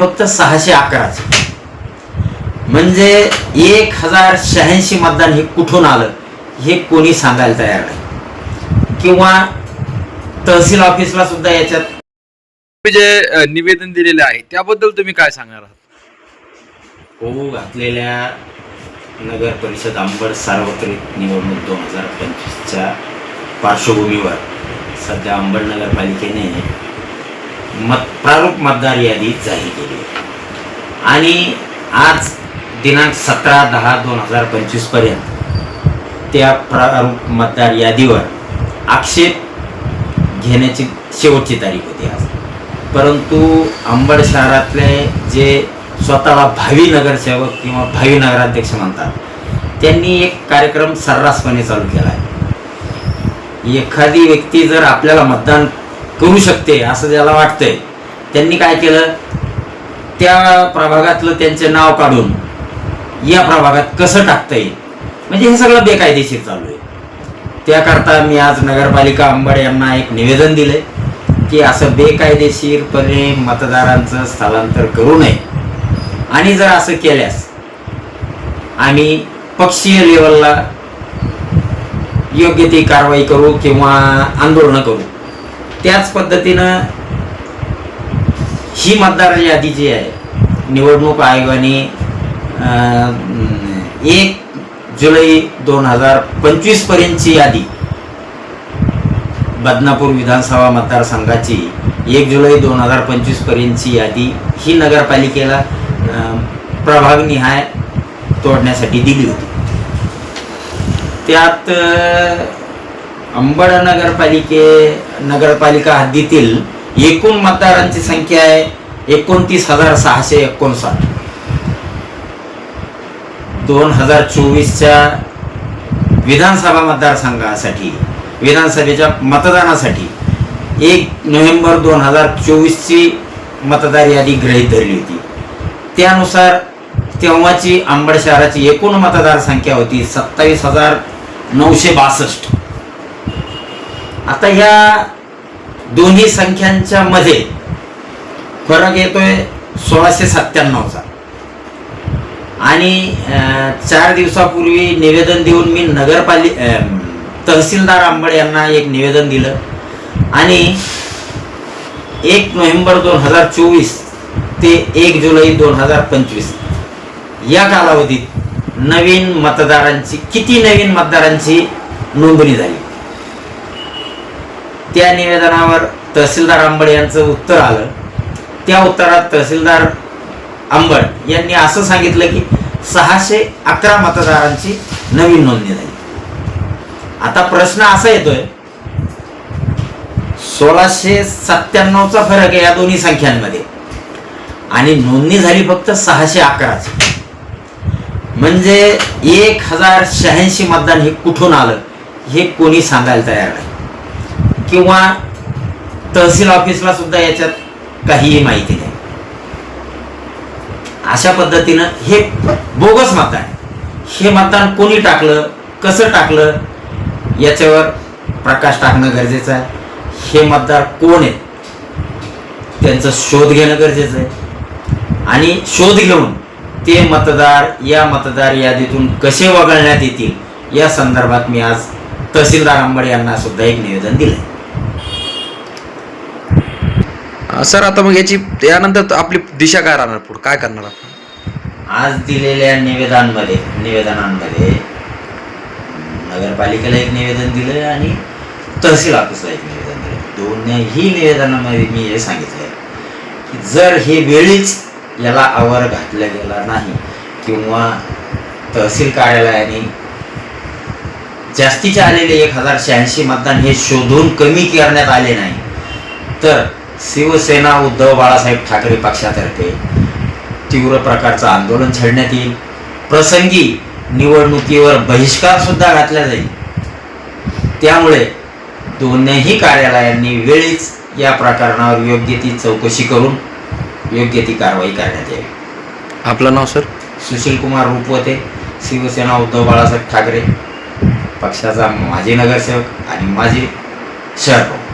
फक्त सहाशे अकराच. म्हणजे एक हजार शहाऐंशी मतदान हे कुठून आलं हे कोणी सांगायला तयार नाही. किंवा तहसील ऑफिसला सुद्धा याच्यात जे निवेदन दिलेले आहे त्याबद्दल तुम्ही काय सांगणार आहात? होऊ घातलेल्या नगर परिषद अंबड सार्वत्रिक निवडणूक दोन हजार पंचवीसच्या पार्श्वभूमीवर सध्या अंबड नगरपालिकेने मत प्रारूप मतदार यादी जाहीर केली. आणि आज दिनांक सतरा दहा दोन हजार पंचवीसपर्यंत त्या प्रारूप मतदार यादीवर आक्षेप घेण्याची शेवटची तारीख होती आज. परंतु अंबड शहरातले जे स्वतःला भावी नगरसेवक किंवा भावी नगराध्यक्ष म्हणतात त्यांनी एक कार्यक्रम सर्रासपणे चालू केला आहे. एखादी व्यक्ती जर आपल्याला मतदान करू शकते असं ज्याला वाटतंय. त्यांनी काय केलं? त्या प्रभागातलं त्यांचे नाव काढून या प्रभागात कसं टाकता येईल? म्हणजे हे सगळं बेकायदेशीर चालू आहे. त्याकरता मी आज नगरपालिका अंबड यांना एक निवेदन दिले की असं बेकायदेशीरपणे मतदारांचं स्थलांतर करू नये. आणि जर असं केल्यास आम्ही पक्षीय लेवलला योग्य ती कारवाई करू किंवा आंदोलनं करू. त्याच पद्धतीनं ही मतदार यादी जी आहे निवडणूक आयोगाने एक जुलै दोन हजार पंचवीस पर्यंतची यादी बदनापूर विधानसभा मतदारसंघाची एक जुलै दोन हजार पंचवीस पर्यंतची यादी ही नगरपालिकेला प्रभागनिहाय तोडण्यासाठी दिली होती. त्यात अंबड नगरपालिके नगरपालिका हद्दीतील एकूण मतदारांची संख्या आहे एकोणतीस हजार सहाशे एकोणसाठ. दोन हजार चोवीसच्या विधानसभा मतदारसंघासाठी विधानसभेच्या मतदानासाठी एक नोव्हेंबर दोन हजार चोवीसची मतदार यादी गृहीत धरली होती. त्यानुसार तेव्हाची अंबड शहराची एकूण मतदारसंख्या होती सत्तावीस हजार नऊशे बासष्ट. आता ह्या दोन्ही संख्यांच्या मध्ये फरक येतोय सोळाशे सत्त्याण्णवचा. आणि चार दिवसापूर्वी निवेदन देऊन मी नगरपालि तहसीलदार आंबड यांना एक निवेदन दिलं. आणि एक नोव्हेंबर दोन हजार चोवीस ते एक जुलै दोन हजार पंचवीस या कालावधीत नवीन मतदारांची किती नवीन मतदारांची नोंदणी झाली? त्या निवेदनावर तहसीलदार आंबड यांचं उत्तर आलं. त्या उत्तरात तहसीलदार आंबड यांनी असं सांगितलं की सहाशे अकरा मतदारांची नवीन नोंदणी झाली. आता प्रश्न असा येतोय सोळाशे सत्त्याण्णवचा फरक आहे या दोन्ही संख्यांमध्ये. आणि नोंदणी झाली फक्त सहाशे अकराची. म्हणजे एक हजार शहाऐंशी मतदान हे कुठून आलं हे कोणी सांगायला तयार नाही. किंवा तहसील ऑफिसला सुद्धा याच्यात काहीही माहिती नाही. अशा पद्धतीनं हे बोगस मतदान आहे. हे मतदान कोणी टाकलं कसं टाकलं याच्यावर प्रकाश टाकणं गरजेचं आहे. हे मतदार कोण आहेत? त्यांचा शोध घेणं गरजेचं आहे. आणि शोध घेऊन ते मतदार या मतदार यादीतून कसे वगळण्यात येतील या संदर्भात मी आज तहसीलदार आंबड यांना सुद्धा एक निवेदन दिलंय. सर आता मग याची यानंतर आपली दिशा काय राहणार पुढे? काय करणार आपण? आज दिलेल्या निवेदनांमध्ये निवेदनांमध्ये नगरपालिकेला एक निवेदन दिलं आणि तहसील ऑफिसला एक निवेदन दिलं. दोन्ही निवेदनामध्ये मी हे सांगितलंय की जर हे वेळीच याला आवर घातला गेला नाही किंवा तहसील कार्यालयाने जास्तीचे आलेले एक हजार शहाऐंशी मतदान हे शोधून कमी करण्यात आले नाही तर शिवसेना उद्धव बाळासाहेब ठाकरे पक्षातर्फे तीव्र प्रकारचं आंदोलन छेडण्यात येईल. प्रसंगी निवडणुकीवर बहिष्कार सुद्धा घातला जाईल. त्यामुळे दोन्ही कार्यालयांनी वेळीच या प्रकरणावर योग्य ती चौकशी करून योग्य ती कारवाई करण्यात यावी. आपलं नाव सर? सुशील कुमार रूपवते शिवसेना उद्धव बाळासाहेब ठाकरे पक्षाचा माजी नगरसेवक आणि माजी शहर प्रमुख